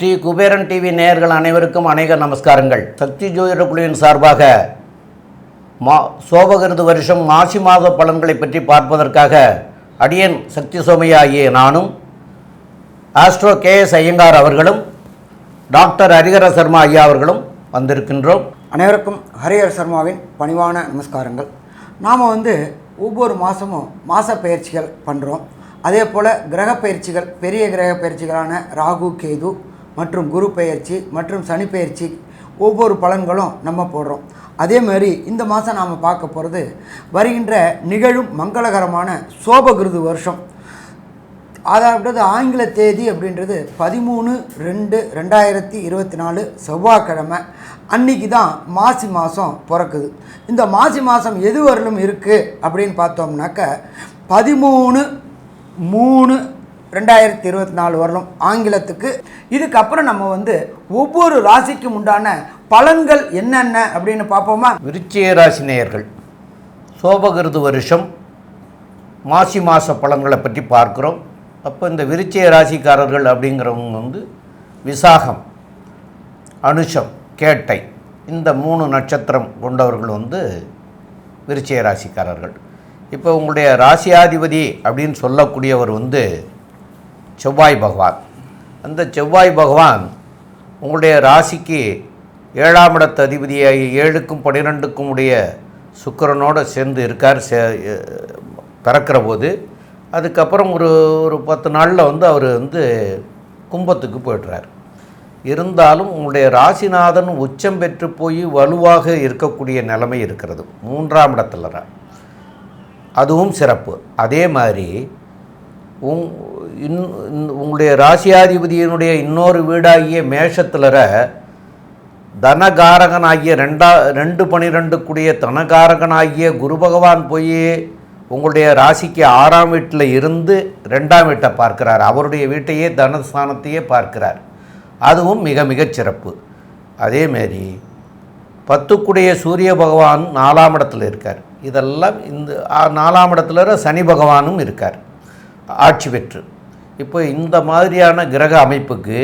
Sri Kuberan TV நேயர்கள் அனைவருக்கும் அநேக நமஸ்காரங்கள். சக்தி ஜோதிட குழுவின் சார்பாக மா சோபகிருது வருஷம் மாசி மாத பலன்களை பற்றி பார்ப்பதற்காக அடியன் சக்தி சோமையாகிய நானும் ஆஸ்ட்ரோ கே. எஸ். ஐயங்கார் அவர்களும் டாக்டர் ஹரிஹர சர்மா ஐயா அவர்களும் வந்திருக்கின்றோம். அனைவருக்கும் ஹரிஹர சர்மாவின் பணிவான நமஸ்காரங்கள். நாம் வந்து ஒவ்வொரு மாதமும் மாத பயிற்சிகள் பண்ணுறோம் அதே போல் கிரக பயிற்சிகள் பெரிய கிரக பயிற்சிகளான ராகு கேது மற்றும் குரு பயிற்சி மற்றும் சனி பயிற்சி ஒவ்வொரு பலன்களும் நம்ம போடுறோம். அதே மாதிரி இந்த மாதம் நாம் பார்க்க போகிறது வருகின்ற நிகழும் மங்களகரமான சோபகிருது வருஷம். அதாவது ஆங்கில தேதி அப்படின்றது பதிமூணு ரெண்டு ரெண்டாயிரத்தி இருபத்தி நாலு செவ்வாய்க்கிழமை. அன்னைக்கு தான் மாசி மாதம் பிறக்குது. இந்த மாசி மாதம் எது வரலும் இருக்குது அப்படின்னு பார்த்தோம்னாக்க பதிமூணு மூணு ரெண்டாயிரத்தி இருபத்தி நாலு வரலும் ஆங்கிலத்துக்கு. இதுக்கப்புறம் நம்ம வந்து ஒவ்வொரு ராசிக்கும் உண்டான பலன்கள் என்னென்ன அப்படின்னு பார்ப்போமா? விருச்சிய ராசி நேயர்கள் சோபகிருது வருஷம் மாசி மாத பலன்களை பற்றி பார்க்குறோம். அப்போ இந்த விருச்சிக ராசிக்காரர்கள் அப்படிங்கிறவங்க வந்து விசாகம் அனுஷம் கேட்டை இந்த மூணு நட்சத்திரம் கொண்டவர்கள் வந்து விருச்சிக ராசிக்காரர்கள். இப்போ உங்களுடைய ராசியாதிபதி அப்படின்னு சொல்லக்கூடியவர் வந்து செவ்வாய் பகவான். அந்த செவ்வாய் பகவான் உங்களுடைய ராசிக்கு ஏழாம் இடத்து அதிபதியாகி ஏழுக்கும் பன்னிரெண்டுக்கும் உடைய சுக்கிரனோட சேர்ந்து இருக்கார் சே பிறக்கிற போது. அதுக்கப்புறம் ஒரு ஒரு பத்து நாளில் வந்து அவர் வந்து கும்பத்துக்கு போய்ட்றார். இருந்தாலும் உங்களுடைய ராசிநாதன் உச்சம் பெற்று போய் வலுவாக இருக்கக்கூடிய நிலைமை இருக்கிறது. மூன்றாம் இடத்துல அதுவும் சிறப்பு. அதே மாதிரி உங் இன் உங்களுடைய ராசியாதிபதியினுடைய இன்னொரு வீடாகிய மேஷத்திலற தனகாரகனாகிய ரெண்டா ரெண்டு பனிரெண்டுக்குடிய தனகாரகனாகிய குரு பகவான் போய் உங்களுடைய ராசிக்கு ஆறாம் வீட்டில் இருந்து ரெண்டாம் வீட்டை பார்க்கிறார். அவருடைய வீட்டையே தனஸ்தானத்தையே பார்க்கிறார். அதுவும் மிக மிகச் சிறப்பு. அதேமாரி பத்துக்குடைய சூரிய பகவான் நாலாம் இடத்துல இருக்கார். இதெல்லாம் இந்த நாலாம் இடத்துல சனி பகவானும் இருக்கார். ஆட்சி பெற்று. இப்போ இந்த மாதிரியான கிரக அமைப்புக்கு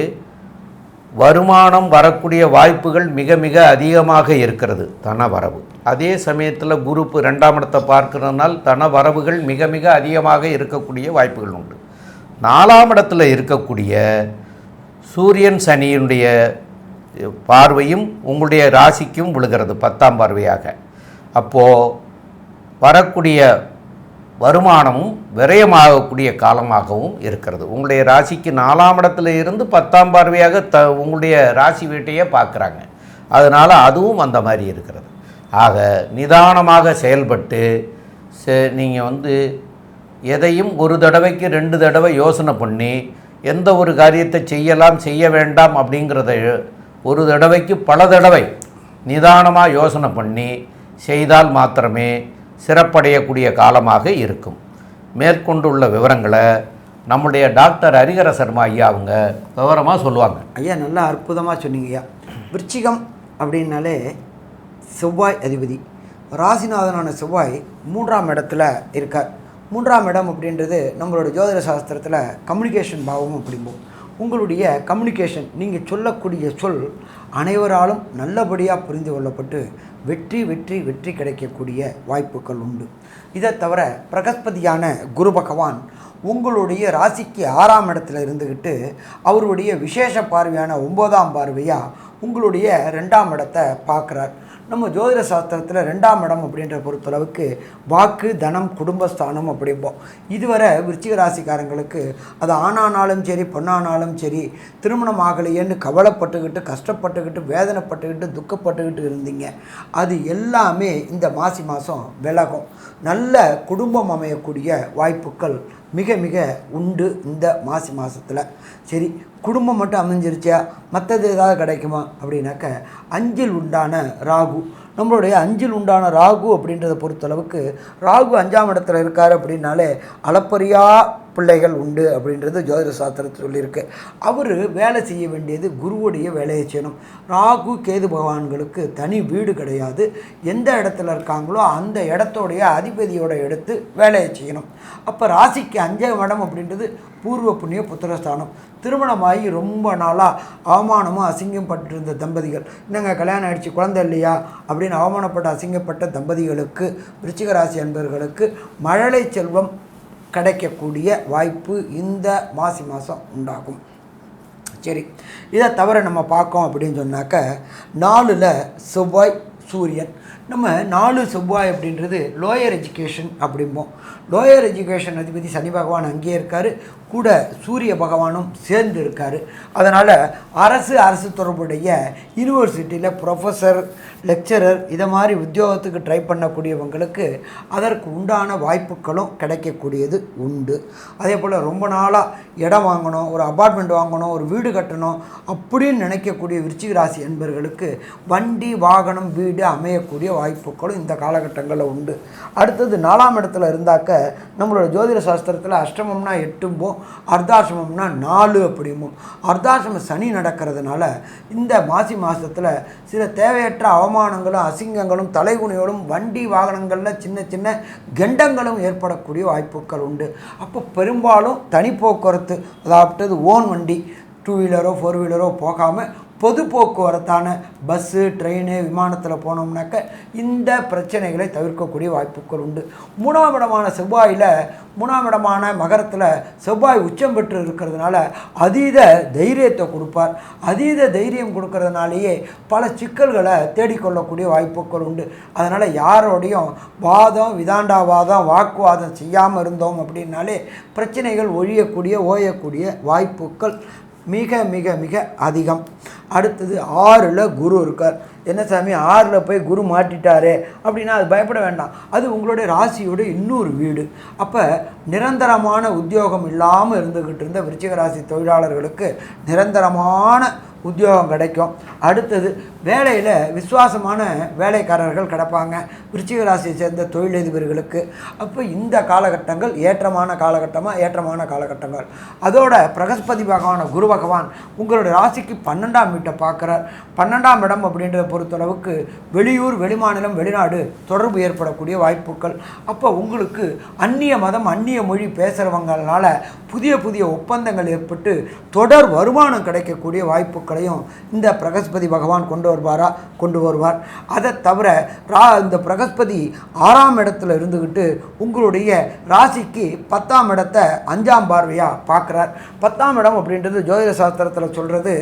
வருமானம் வரக்கூடிய வாய்ப்புகள் மிக மிக அதிகமாக இருக்கிறது. தன வரவு. அதே சமயத்தில் குரூப் ரெண்டாம் இடத்தை பார்க்கிறதுனால் தன வரவுகள் மிக மிக அதிகமாக இருக்கக்கூடிய வாய்ப்புகள் உண்டு. நாலாம் இடத்துல இருக்கக்கூடிய சூரியன் சனியினுடைய பார்வையும் உங்களுடைய ராசிக்கும் விழுகிறது பத்தாம் பார்வையாக. அப்போது வரக்கூடிய வருமானமும் விரயமாகக்கூடிய காலமாகவும் இருக்கிறது. உங்களுடைய ராசிக்கு நாலாம் இடத்துல இருந்து பத்தாம் பார்வையாக த உங்களுடைய ராசி வீட்டையே பார்க்குறாங்க. அதனால் அதுவும் அந்த மாதிரி இருக்கிறது. ஆக நிதானமாக செயல்பட்டு நீங்கள் வந்து எதையும் ஒரு தடவைக்கு ரெண்டு தடவை யோசனை பண்ணி எந்த ஒரு காரியத்தை செய்யலாம் செய்ய வேண்டாம் அப்படிங்கிறத ஒரு தடவைக்கு பல தடவை நிதானமாக யோசனை பண்ணி செய்தால் மாத்திரமே சிறப்படையக்கூடிய காலமாக இருக்கும். மேற்கொண்டுள்ள விவரங்களை நம்முடைய டாக்டர் ஹரிஹர சர்மா ஐயா அவங்க விவரமாக சொல்லுவாங்க. ஐயா நல்லா அற்புதமாக சொன்னீங்க ஐயா. விருச்சிகம் அப்படின்னாலே செவ்வாய் அதிபதி. ராசிநாதனான செவ்வாய் மூன்றாம் இடத்துல இருக்கார். மூன்றாம் இடம் அப்படின்றது நம்மளோட ஜோதிட சாஸ்திரத்தில் கம்யூனிகேஷன் பாவம் அப்படிம்போம். உங்களுடைய கம்யூனிகேஷன் நீங்கள் சொல்லக்கூடிய சொல் அனைவராலும் நல்லபடியாக புரிந்து கொள்ளப்பட்டு வெற்றி வெற்றி வெற்றி கிடைக்கக்கூடிய வாய்ப்புகள் உண்டு. இதை தவிர பிரகஸ்பதியான குரு பகவான் உங்களுடைய ராசிக்கு ஆறாம் இடத்துல இருந்துக்கிட்டு அவருடைய விசேஷ பார்வையான ஒம்போதாம் பார்வையாக உங்களுடைய ரெண்டாம் இடத்தை பார்க்குறார். நம்ம ஜோதிட சாஸ்திரத்தில் ரெண்டாம் இடம் அப்படின்ற பொறுத்தளவுக்கு வாக்கு தனம் குடும்பஸ்தானம் அப்படிம்போம். இதுவரை விருச்சிக ராசிக்காரங்களுக்கு அது ஆணானாலும் சரி பொண்ணானாலும் சரி திருமணம் ஆகலையேன்னு கவலைப்பட்டுக்கிட்டு கஷ்டப்பட்டுக்கிட்டு வேதனைப்பட்டுக்கிட்டு துக்கப்பட்டுக்கிட்டு இருந்தீங்க. அது எல்லாமே இந்த மாசி மாதம் விலகும். நல்ல குடும்பம் அமையக்கூடிய வாய்ப்புகள் மிக மிக உண்டு இந்த மாசி மாதத்தில் சரி குடும்பம் மட்டும் அமைஞ்சிருச்சா? மற்றது ஏதாவது கிடைக்குமா? அப்படின்னாக்க அஞ்சில் உண்டான ராகு. நம்மளுடைய அஞ்சில் உண்டான ராகு அப்படின்றத பொறுத்தளவுக்கு ராகு அஞ்சாம் இடத்துல இருக்கார் அப்படின்னாலே அளப்பரியா பிள்ளைகள் உண்டு அப்படின்றது ஜோதிட சாஸ்திரத்தில் சொல்லியிருக்கு. அவர் வேலை செய்ய வேண்டியது குருவுடைய வேலையை செய்யணும். ராகு கேது பகவான்களுக்கு தனி வீடு கிடையாது. எந்த இடத்துல இருக்காங்களோ அந்த இடத்தோடைய அதிபதியோட எடுத்து வேலையை செய்யணும். அப்போ ராசிக்கு அஞ்சாம் இடம் அப்படின்றது பூர்வ புண்ணிய புத்திரஸ்தானம். திருமணமாகி ரொம்ப நாளாக அவமானமும் அசிங்கம் பட்டிருந்த தம்பதிகள். என்னங்க கல்யாணம் ஆயிடுச்சு குழந்தை இல்லையா? அப்படின்னு அவமானப்பட்ட அசிங்கப்பட்ட தம்பதிகளுக்கு விருச்சிகராசி அன்பர்களுக்கு மழலை செல்வம் கிடைக்கக்கூடிய வாய்ப்பு இந்த மாசி மாதம் உண்டாகும். சரி இதை தவிர நம்ம பார்க்கோம் அப்படின்னு சொன்னாக்க நாலில் செவ்வாய் சூரியன். நம்ம நாலு செவ்வாய் அப்படின்றது லோயர் எஜுகேஷன் அப்படிம்போம். லோயர் எஜுகேஷன் அதிபதி சனி பகவான் அங்கேயே இருக்கார். கூட சூரிய பகவானும் சேர்ந்து இருக்கார் அதனால் அரசு அரசு தொடர்புடைய யூனிவர்சிட்டியில் ப்ரொஃபஸர் லெக்சரர் இதை மாதிரி உத்தியோகத்துக்கு ட்ரை பண்ணக்கூடியவங்களுக்கு அதற்கு உண்டான வாய்ப்புகளும் கிடைக்கக்கூடியது உண்டு. அதே போல் ரொம்ப நாளாக இடம் வாங்கணும் ஒரு அபார்ட்மெண்ட் வாங்கணும் ஒரு வீடு கட்டணும் அப்படின்னு நினைக்கக்கூடிய விருச்சிக ராசி என்பவர்களுக்கு வண்டி வாகனம் வீடு அமையக்கூடிய வாய்ப்புகளும் இந்த காலகட்டங்களில் உண்டு. அடுத்தது நாலாம் இடத்துல இருந்தாக்க நம்மளோட ஜோதிட சாஸ்திரத்தில் அஷ்டமம்னா எட்டும்போம் அர்த்தாசிரமம்னா நாலு அப்படிமோ. அர்த்தாசிரம சனி நடக்கிறதுனால இந்த மாசி மாதத்தில் சில தேவையற்ற அவமானங்களும் அசிங்கங்களும் தலைகுனியோடும் வண்டி வாகனங்களில் சின்ன சின்ன கெண்டங்களும் ஏற்படக்கூடிய வாய்ப்புகள் உண்டு. அப்போ பெரும்பாலும் தனி போக்குவரத்து அதாவது ஓன் வண்டி டூ வீலரோ ஃபோர் வீலரோ போகாமல் பொது போக்குவரத்தான பஸ்ஸு ட்ரெயின் விமானத்தில் போனோம்னாக்க இந்த பிரச்சனைகளை தவிர்க்கக்கூடிய வாய்ப்புகள் உண்டு. மூணாம் இடமான செவ்வாயில் மூணாம் இடமான மகரத்தில் செவ்வாய் உச்சம் பெற்று இருக்கிறதுனால அதீத தைரியத்தை கொடுப்பார். அதீத தைரியம் கொடுக்கறதுனாலேயே பல சிக்கல்களை தேடிக்கொள்ளக்கூடிய வாய்ப்புகள் உண்டு. அதனால் யாரோடையும் வாதம் விதாண்டாவாதம் வாக்குவாதம் செய்யாமல் இருந்தோம் அப்படின்னாலே பிரச்சனைகள் ஒழியக்கூடிய ஓயக்கூடிய வாய்ப்புகள் மிக மிக மிக அதிகம். அடுத்தது ஆறில் குரு இருக்கார். என்ன சாமி? ஆறில் போய் குரு மாட்டிட்டாரே. அப்படின்னா அது பயப்பட வேண்டாம். அது உங்களுடைய ராசியோட இன்னொரு வீடு. அப்போ நிரந்தரமான உத்தியோகம் இல்லாமல் இருந்துக்கிட்டு இருந்த விருச்சிக ராசி தொழிலாளர்களுக்கு நிரந்தரமான உத்தியோகம் கிடைக்கும். அடுத்தது வேலையில் விசுவாசமான வேலைக்காரர்கள் கிடப்பாங்க. விருச்சிக ராசியை சேர்ந்த தொழிலதிபர்களுக்கு. அப்போ இந்த காலகட்டங்கள் ஏற்றமான காலகட்டமாக ஏற்றமான காலகட்டங்கள். அதோட பிரகஸ்பதி பகவான குரு பகவான் உங்களுடைய ராசிக்கு பன்னெண்டாம் வீட்டை பார்க்குறார். பன்னெண்டாம் இடம் அப்படின்றத பொறுத்தளவுக்கு வெளியூர் வெளிமாநிலம் வெளிநாடு தொடர்பு ஏற்படக்கூடிய வாய்ப்புகள். அப்போ உங்களுக்கு அந்நிய மதம் அந்நிய மொழி பேசுகிறவங்களால புதிய புதிய ஒப்பந்தங்கள் ஏற்பட்டு தொடர் வருமானம் கிடைக்கக்கூடிய வாய்ப்புகளையும் இந்த பிரகஸ்பதி பகவான் கொண்டு வருவாரா? கொண்டு வருவார். அதை தவிர ரா இந்த பிரகஸ்பதி ஆறாம் இடத்துல இருந்துக்கிட்டு உங்களுடைய ராசிக்கு பத்தாம் இடத்தை அஞ்சாம் பார்வையாக பார்க்குறார். பத்தாம் இடம் அப்படின்றது ஜோதிட சாஸ்திரத்தில் சொல்கிறது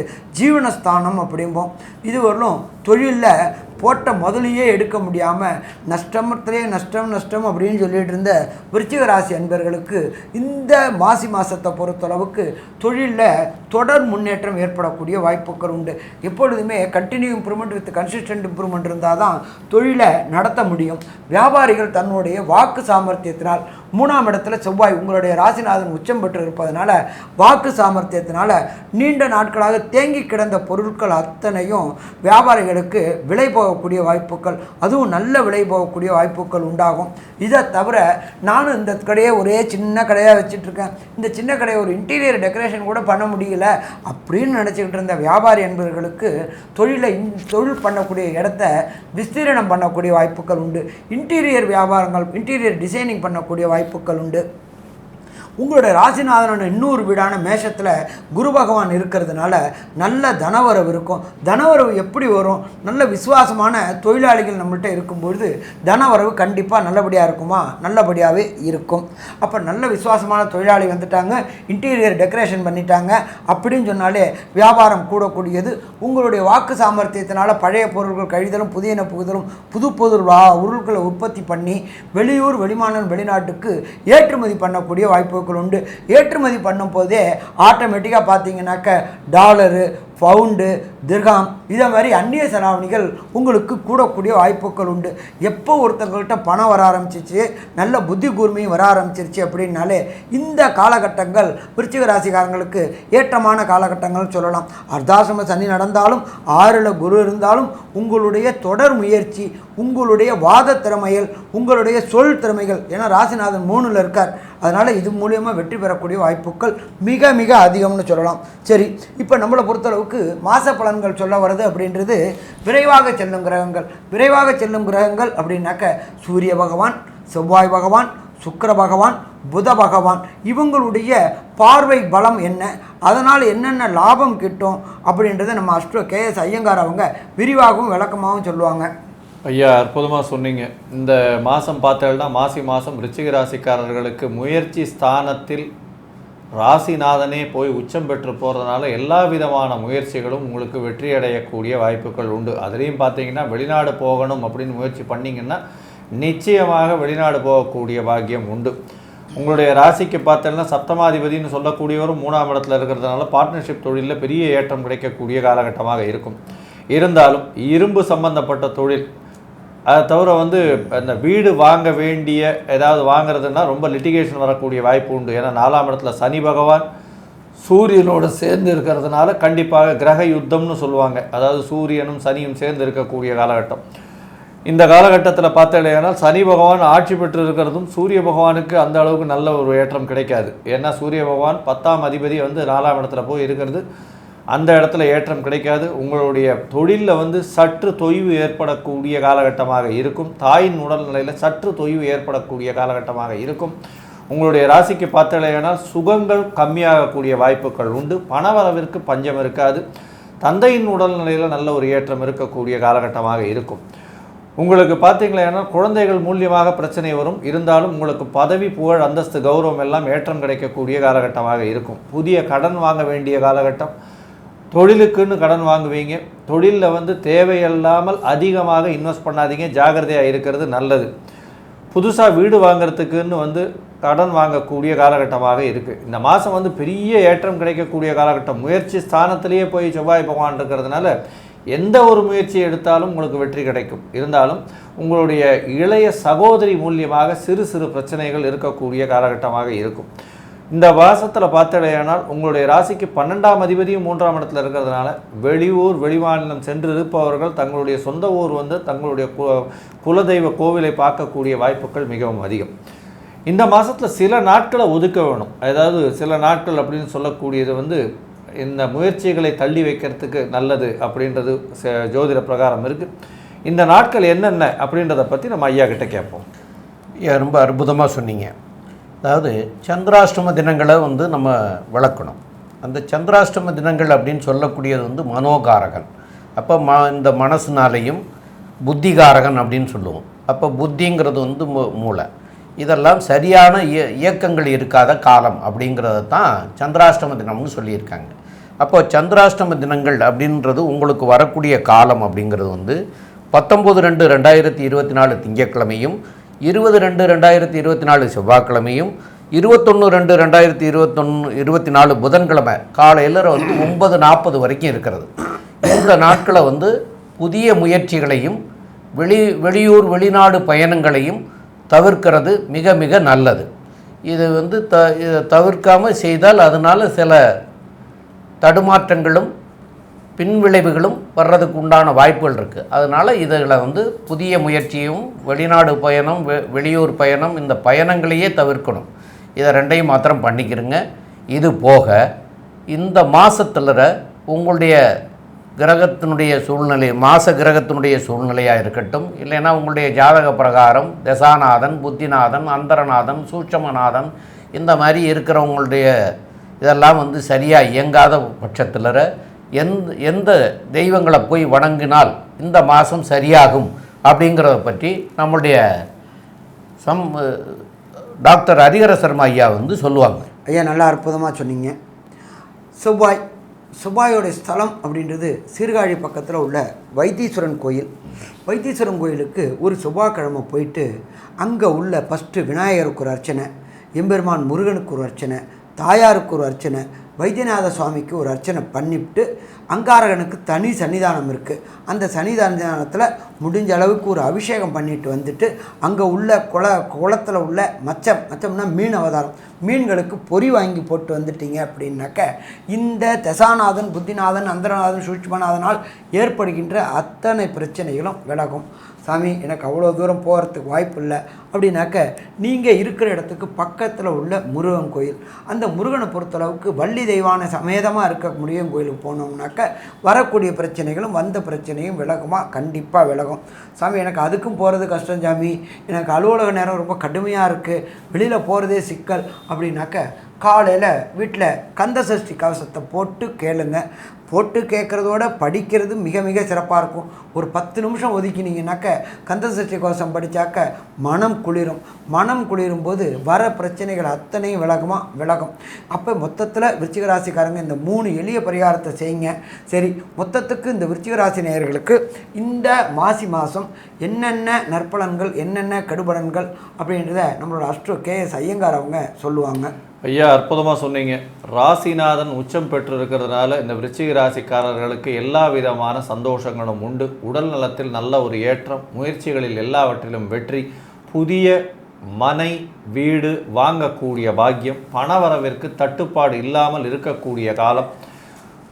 ஸ்தானம் அப்படிம்போம். இது வரலும் தொழிலில் போட்ட முதலையே எடுக்க முடியாமல் நஷ்டமத்திலே நஷ்டம் நஷ்டம் அப்படின்னு சொல்லிட்டு இருந்த விருச்சிக ராசி அன்பர்களுக்கு இந்த மாசி மாதத்தை பொறுத்தளவுக்கு தொழிலில் தொடர் முன்னேற்றம் ஏற்படக்கூடிய வாய்ப்புகள் உண்டு. எப்பொழுதுமே continue improvement with consistent improvement இருந்தால் தான் தொழிலை நடத்த முடியும். வியாபாரிகள் தன்னுடைய வாக்கு சாமர்த்தியத்தினால் மூணாம் இடத்துல செவ்வாய் உங்களுடைய ராசிநாதன் உச்சம் பெற்று இருப்பதனால வாக்கு சாமர்த்தியத்தினால் நீண்ட நாட்களாக தேங்கி கிடந்த பொருட்கள் அத்தனையும் வியாபாரிகள் விவசாயிகளுக்கு விலை போகக்கூடிய வாய்ப்புகள் அதுவும் நல்ல விலை போகக்கூடிய வாய்ப்புகள் உண்டாகும். இதை தவிர நானும் இந்த கடையை ஒரே சின்ன கடையாக வச்சுட்ருக்கேன். இந்த சின்ன கடையை ஒரு இன்டீரியர் டெக்கரேஷன் கூட பண்ண முடியல அப்படின்னு நினச்சிக்கிட்டு இருந்த வியாபாரி என்பவர்களுக்கு தொழிலை இன்- தொழில் பண்ணக்கூடிய இடத்த விஸ்தீரணம் பண்ணக்கூடிய வாய்ப்புகள் உண்டு. இன்டீரியர் வியாபாரங்கள் இன்டீரியர் டிசைனிங் பண்ணக்கூடிய வாய்ப்புகள் உண்டு. உங்களுடைய ராசிநாதனோட இன்னொரு வீடான மேஷத்தில் குரு பகவான் இருக்கிறதுனால நல்ல தனவரவு இருக்கும். தனவரவு எப்படி வரும்? நல்ல விசுவாசமான தொழிலாளிகள் நம்மள்கிட்ட இருக்கும்பொழுது தனவரவு கண்டிப்பாக நல்லபடியாக இருக்குமா? நல்லபடியாகவே இருக்கும். அப்போ நல்ல விசுவாசமான தொழிலாளி வந்துட்டாங்க. இன்டீரியர் டெக்கரேஷன் பண்ணிட்டாங்க. அப்படின்னு சொன்னாலே வியாபாரம் கூடக்கூடியது. உங்களுடைய வாக்கு சாமர்த்தியத்தினால பழைய பொருட்கள் கழிதலும் புதியன புகுதலும் புது புது பொருட்களை உற்பத்தி பண்ணி வெளியூர் வெளிமாநிலம் வெளிநாட்டுக்கு ஏற்றுமதி பண்ணக்கூடிய வாய்ப்பு வாய்ப்புகள் உண்டு. ஏற்றுமதி பண்ணும் போதே ஆட்டோமேட்டிக்காக பார்த்தீங்கன்னாக்க டாலரு பவுண்டு திர்காம் இதே மாதிரி அந்நிய செலாவணிகள் உங்களுக்கு கூடக்கூடிய வாய்ப்புகள் உண்டு. எப்போ ஒருத்தங்கள்ட்ட பணம் வர ஆரம்பிச்சிச்சு நல்ல புத்தி கூர்மையும் வர ஆரம்பிச்சிருச்சு அப்படின்னாலே இந்த காலகட்டங்கள் விருச்சிக ராசிக்காரங்களுக்கு ஏற்றமான காலகட்டங்கள்னு சொல்லலாம். அர்த்தாசிரம சனி நடந்தாலும் ஆறில் குரு இருந்தாலும் உங்களுடைய தொடர் முயற்சி உங்களுடைய வாத திறமைகள் உங்களுடைய சொல் திறமைகள் ஏன்னா ராசிநாதன் மூணில் இருக்கார். அதனால் இது மூலியமாக வெற்றி பெறக்கூடிய வாய்ப்புகள் மிக மிக அதிகம்னு சொல்லலாம். சரி இப்போ நம்மளை பொறுத்தளவுக்கு மாச பலன்கள் சொல்ல போகிறது அப்படின்றது விரைவாக செல்லும் கிரகங்கள். விரைவாக செல்லும் கிரகங்கள் அப்படின்னாக்க சூரிய பகவான் செவ்வாய் பகவான் சுக்கிர பகவான் புத பகவான். இவங்களுடைய பார்வை பலம் என்ன? அதனால் என்னென்ன லாபம் கிட்டும்? அப்படின்றத நம்ம அஷ்டோ கேஎஸ் ஐயங்கார் அவங்க விரிவாகவும் விளக்கமாகவும் சொல்லுவாங்க. ஐயா அற்புதமாக சொன்னீங்க. இந்த மாதம் பார்த்தேன்னா மாசி மாதம் ரிச்சிக ராசிக்காரர்களுக்கு முயற்சி ஸ்தானத்தில் ராசிநாதனே போய் உச்சம் பெற்று போகிறதுனால எல்லா விதமான முயற்சிகளும் உங்களுக்கு வெற்றி அடையக்கூடிய வாய்ப்புகள் உண்டு. அதுலேயும் பார்த்தீங்கன்னா வெளிநாடு போகணும் அப்படின்னு முயற்சி பண்ணிங்கன்னா நிச்சயமாக வெளிநாடு போகக்கூடிய பாக்கியம் உண்டு. உங்களுடைய ராசிக்கு பார்த்தீங்கன்னா சப்தமாதிபதினு சொல்லக்கூடியவரும் மூணாம் இடத்துல இருக்கிறதுனால பார்ட்னர்ஷிப் தொழிலில் பெரிய ஏற்றம் கிடைக்கக்கூடிய காலகட்டமாக இருக்கும். இருந்தாலும் இரும்பு சம்பந்தப்பட்ட தொழில் அதை தவிர வந்து அந்த வீடு வாங்க வேண்டிய ஏதாவது வாங்குறதுன்னா ரொம்ப லிட்டிகேஷன் வரக்கூடிய வாய்ப்பு உண்டு. ஏன்னா நாலாம் இடத்துல சனி பகவான் சூரியனோட சேர்ந்து இருக்கிறதுனால கண்டிப்பாக கிரக யுத்தம்னு சொல்லுவாங்க. அதாவது சூரியனும் சனியும் சேர்ந்து இருக்கக்கூடிய காலகட்டம். இந்த காலகட்டத்தில் பார்த்தீங்கன்னா சனி பகவான் ஆட்சி பெற்று இருக்கிறதும் சூரிய பகவானுக்கு அந்த அளவுக்கு நல்ல ஒரு ஏற்றம் கிடைக்காது. ஏன்னா சூரிய பகவான் பத்தாம் அதிபதி வந்து நாலாம் இடத்துல போய் இருக்கிறது அந்த இடத்துல ஏற்றம் கிடைக்காது. உங்களுடைய தொழிலில் வந்து சற்று தொய்வு ஏற்படக்கூடிய காலகட்டமாக இருக்கும். தாயின் உடல்நிலையில் சற்று தொய்வு ஏற்படக்கூடிய காலகட்டமாக இருக்கும். உங்களுடைய ராசிக்கு பார்த்தலையானால் சுகங்கள் கம்மியாகக்கூடிய வாய்ப்புகள் உண்டு. பணவரவிற்கு பஞ்சம் இருக்காது. தந்தையின் உடல்நிலையில் நல்ல ஒரு ஏற்றம் இருக்கக்கூடிய காலகட்டமாக இருக்கும். உங்களுக்கு பார்த்தீங்களா குழந்தைகள் மூலியமாக பிரச்சனை வரும். இருந்தாலும் உங்களுக்கு பதவி புகழ் அந்தஸ்து கௌரவம் எல்லாம் ஏற்றம் கிடைக்கக்கூடிய காலகட்டமாக இருக்கும். புதிய கடன் வாங்க வேண்டிய காலகட்டம். தொழிலுக்குன்னு கடன் வாங்குவீங்க. தொழிலில் வந்து தேவையில்லாமல் அதிகமாக இன்வெஸ்ட் பண்ணாதீங்க. ஜாகிரதையாக இருக்கிறது நல்லது. புதுசாக வீடு வாங்குறதுக்குன்னு வந்து கடன் வாங்கக்கூடிய காலகட்டமாக இருக்குது இந்த மாதம் வந்து பெரிய ஏற்றம் கிடைக்கக்கூடிய காலகட்டம். முயற்சி ஸ்தானத்திலேயே போய் செவ்வாய் பகவான் இருக்கிறதுனால எந்த ஒரு முயற்சி எடுத்தாலும் உங்களுக்கு வெற்றி கிடைக்கும். இருந்தாலும் உங்களுடைய இளைய சகோதரி மூலியமாக சிறு சிறு பிரச்சனைகள் இருக்கக்கூடிய காலகட்டமாக இருக்கும். இந்த மாதத்தில் பார்த்தடையானால் உங்களுடைய ராசிக்கு பன்னெண்டாம் அதிபதியும் மூன்றாம் இடத்துல இருக்கிறதுனால வெளியூர் வெளிமாநிலம் சென்று இருப்பவர்கள் தங்களுடைய சொந்த ஊர் வந்து தங்களுடைய கு- குலதெய்வ கோவிலை பார்க்கக்கூடிய வாய்ப்புகள் மிகவும் அதிகம். இந்த மாதத்தில் சில நாட்களை ஒதுக்க வேணும். அதாவது சில நாட்கள் அப்படின்னு சொல்லக்கூடியது வந்து இந்த முயற்சிகளை தள்ளி வைக்கிறதுக்கு நல்லது அப்படின்றது ஜோதிட பிரகாரம் இருக்குது இந்த நாட்கள் என்னென்ன அப்படின்றத பற்றி நம்ம ஐயா கிட்ட கேட்போம். ரொம்ப அற்புதமாக சொன்னீங்க. அதாவது சந்திராஷ்டம தினங்களை வந்து நம்ம விளக்கணும். அந்த சந்திராஷ்டம தினங்கள் அப்படின்னு சொல்லக்கூடியது வந்து மனோகாரகன். அப்போ ம இந்த மனசுனாலையும் புத்திகாரகன் அப்படின்னு சொல்லுவோம். அப்போ புத்திங்கிறது வந்து மூ மூளை. இதெல்லாம் சரியான இய இயக்கங்கள் இருக்காத காலம் அப்படிங்கிறத தான் சந்திராஷ்டம தினம்னு சொல்லியிருக்காங்க. அப்போ சந்திராஷ்டம தினங்கள் அப்படின்றது உங்களுக்கு வரக்கூடிய காலம் அப்படிங்கிறது வந்து பத்தொம்பது ரெண்டு ரெண்டாயிரத்தி இருபத்தி நாலு திங்கட்கிழமையும் இருபது ரெண்டு ரெண்டாயிரத்தி இருபத்தி நாலு செவ்வாய்க்கிழமையும் இருபத்தொன்று ரெண்டு ரெண்டாயிரத்தி இருபத்தொன்று இருபத்தி நாலு புதன்கிழமை காலையில் வந்து ஒன்பது நாற்பது வரைக்கும் இருக்கிறது. இந்த நாட்களை வந்து புதிய முயற்சிகளையும் வெளி வெளியூர் வெளிநாடு பயணங்களையும் தவிர்க்கிறது மிக மிக நல்லது. இது வந்து த இதை தவிர்க்காமல் செய்தால் அதனால் சில தடுமாற்றங்களும் பின்விளைவுகளும் வர்றதுக்கு உண்டான வாய்ப்புகள் இருக்குது அதனால் இதில் வந்து புதிய முயற்சியும் வெளிநாடு பயணம் வெ வெளியூர் பயணம் இந்த பயணங்களையே தவிர்க்கணும். இதை ரெண்டையும் மாத்திரம் பண்ணிக்கிறங்க இது போக இந்த மாதத்தில் உங்களுடைய கிரகத்தினுடைய சூழ்நிலை மாச கிரகத்தினுடைய சூழ்நிலையாக இருக்கட்டும் இல்லைன்னா உங்களுடைய ஜாதக பிரகாரம் தசாநாதன் புத்திநாதன் அந்தரநாதன் சூட்சமநாதன் இந்த மாதிரி இருக்கிறவங்களுடைய இதெல்லாம் வந்து சரியாக இயங்காத பட்சத்தில் எந்த எந்த தெய்வங்களை போய் வணங்கினால் இந்த மாதம் சரியாகும் அப்படிங்கிறத பற்றி நம்முடைய சம் டாக்டர் ஹரிஹர சர்மா ஐயா வந்து சொல்லுவாங்க. ஐயா நல்லா அற்புதமாக சொன்னீங்க. செவ்வாய் செவ்வாயோடைய ஸ்தலம் அப்படின்றது சீர்காழி பக்கத்தில் உள்ள வைத்தீஸ்வரன் கோயில். வைத்தீஸ்வரன் கோயிலுக்கு ஒரு செவ்வாய்க்கிழமை போயிட்டு அங்கே உள்ள ஃபஸ்ட்டு விநாயகருக்கு ஒரு அர்ச்சனை எம்பெருமான் முருகனுக்கு ஒரு அர்ச்சனை தாயாருக்கு ஒரு அர்ச்சனை வைத்தியநாத சுவாமிக்கு ஒரு அர்ச்சனை பண்ணிவிட்டு அங்காரகனுக்கு தனி சன்னிதானம் இருக்குது அந்த சன்னிதானத்தில் முடிஞ்ச அளவுக்கு ஒரு அபிஷேகம் பண்ணிட்டு வந்துட்டு அங்கே உள்ள குள குளத்தில் உள்ள மச்சம் மச்சம்னா மீன் அவதாரம். மீன்களுக்கு பொறி வாங்கி போட்டு வந்துட்டீங்க அப்படின்னாக்க இந்த தசாநாதன் புத்திநாதன் அந்தரநாதன் சூட்சமநாதனால் ஏற்படுகின்ற அத்தனை பிரச்சனைகளும் விலகும். சாமி எனக்கு அவ்வளோ தூரம் போகிறதுக்கு வாய்ப்பு இல்லை. அப்படின்னாக்க நீங்கள் இருக்கிற இடத்துக்கு பக்கத்தில் உள்ள முருகன் கோயில். அந்த முருகனை பொறுத்தளவுக்கு வள்ளி தெய்வான சமேதமாக இருக்க முருகன் கோயிலுக்கு போனோம்னாக்க வரக்கூடிய பிரச்சனைகளும் வந்த பிரச்சனையும் விலகுமா? கண்டிப்பாக விலகும். சாமி எனக்கு அதுக்கும் போகிறது கஷ்டம் சாமி. எனக்கு அலுவலக நேரம் ரொம்ப கடுமையாக இருக்குது வெளியில் போகிறதே சிக்கல். அப்படின்னாக்க காலையில் வீட்டில் கந்த சஷ்டி கவசத்தை போட்டு கேளுங்க. போட்டு கேட்குறதோட படிக்கிறது மிக மிக சிறப்பாக இருக்கும். ஒரு பத்து நிமிஷம் ஒதுக்கினீங்கன்னாக்க கந்த சஷ்டி கவசம் படித்தாக்க மனம் குளிரும். மனம் குளிரும் போது வர பிரச்சனைகள் அத்தனையும் விலகுமா? விலகும். அப்போ மொத்தத்தில் விருச்சிகராசிக்காரங்க இந்த மூணு எளிய பரிகாரத்தை செய்யுங்க. சரி மொத்தத்துக்கு இந்த விருச்சிகராசி நேயர்களுக்கு இந்த மாசி மாதம் என்னென்ன நற்பலன்கள் என்னென்ன கடுபலன்கள் அப்படின்றத நம்மளோட அஷ்டோ கே எஸ் ஐயங்கார் அவங்க சொல்லுவாங்க. ஐயா அற்புதமாக சொன்னீங்க. ராசிநாதன் உச்சம் பெற்று இருக்கிறதுனால இந்த விருச்சிக ராசிக்காரர்களுக்கு எல்லா விதமான சந்தோஷங்களும் உண்டு. உடல் நலத்தில் நல்ல ஒரு ஏற்றம் முயற்சிகளில் எல்லாவற்றிலும் வெற்றி புதிய மனை வீடு வாங்கக்கூடிய பாக்கியம் பணவரவிற்கு தட்டுப்பாடு இல்லாமல் இருக்கக்கூடிய காலம்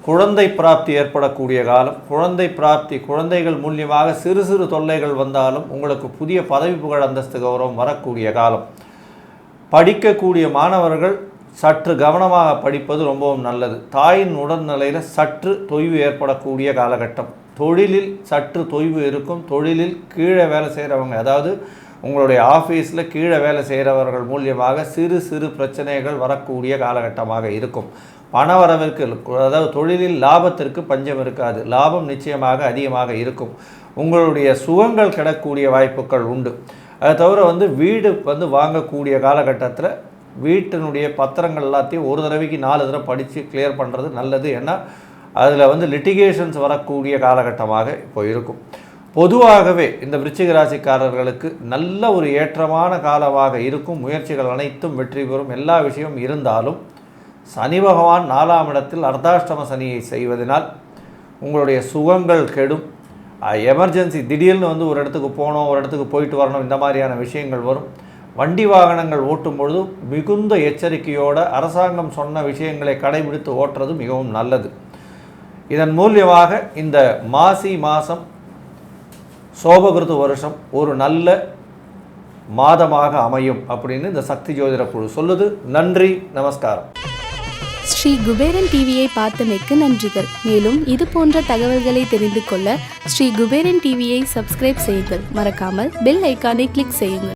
குழந்தை பிராப்தி ஏற்படக்கூடிய காலம் குழந்தை பிராப்தி குழந்தைகள் மூலியமாக சிறு சிறு தொல்லைகள் வந்தாலும் உங்களுக்கு புதிய பதவி புகழ் அந்தஸ்து கௌரவம் வரக்கூடிய காலம். படிக்கக்கூடிய மாணவர்கள் சற்று கவனமாக படிப்பது ரொம்பவும் நல்லது. தாயின் உடல்நிலையில் சற்று தொய்வு ஏற்படக்கூடிய காலகட்டம். தொழிலில் சற்று தொய்வு இருக்கும். தொழிலில் கீழே வேலை செய்கிறவங்க அதாவது உங்களுடைய ஆஃபீஸில் கீழே வேலை செய்கிறவர்கள் மூலியமாக சிறு சிறு பிரச்சனைகள் வரக்கூடிய காலகட்டமாக இருக்கும். பணவரவிற்கு அதாவது தொழிலில் லாபத்திற்கு பஞ்சம் இருக்காது. லாபம் நிச்சயமாக அதிகமாக இருக்கும். உங்களுடைய சுகங்கள் கிடக்கூடிய வாய்ப்புகள் உண்டு. அதை தவிர வந்து வீடு வந்து வாங்கக்கூடிய காலகட்டத்தில் வீட்டினுடைய பத்திரங்கள் எல்லாத்தையும் ஒரு தடவைக்கு நாலு தடவை படித்து கிளியர் பண்ணுறது நல்லது. ஏன்னா அதில் வந்து லிட்டிகேஷன்ஸ் வரக்கூடிய காலகட்டமாக இப்போ இருக்கும். பொதுவாகவே இந்த விருச்சிக ராசிக்காரர்களுக்கு நல்ல ஒரு ஏற்றமான காலமாக இருக்கும். முயற்சிகள் அனைத்தும் வெற்றி பெறும். எல்லா விஷயமும் இருந்தாலும் சனி பகவான் நாலாம் இடத்தில் அர்த்தாஷ்டம சனியை செய்வதனால் உங்களுடைய சுகங்கள் கெடும். எமர்ஜென்சி திடீர்னு வந்து ஒரு இடத்துக்கு போகணும் ஒரு இடத்துக்கு போயிட்டு வரணும் இந்த மாதிரியான விஷயங்கள் வரும். வண்டி வாகனங்கள் ஓட்டும் பொழுது மிகுந்த எச்சரிக்கையோடு அரசாங்கம் சொன்ன விஷயங்களை கடைபிடித்து ஓட்டுறது மிகவும் நல்லது. இதன் மூலியமாக இந்த மாசி மாதம் சோபகிருத்து வருஷம் ஒரு நல்ல மாதமாக அமையும் அப்படின்னு இந்த சக்தி ஜோதிட குழு சொல்லுது. நன்றி நமஸ்காரம். ஸ்ரீ குபேரன் டிவியை பார்த்தமைக்கு நன்றிகள். மேலும் இது போன்ற தகவல்களை தெரிந்து கொள்ள ஸ்ரீ குபேரன் டிவியை சப்ஸ்கிரைப் செய்யுங்கள். மறக்காமல் பெல் ஐக்கானை கிளிக் செய்யுங்கள்.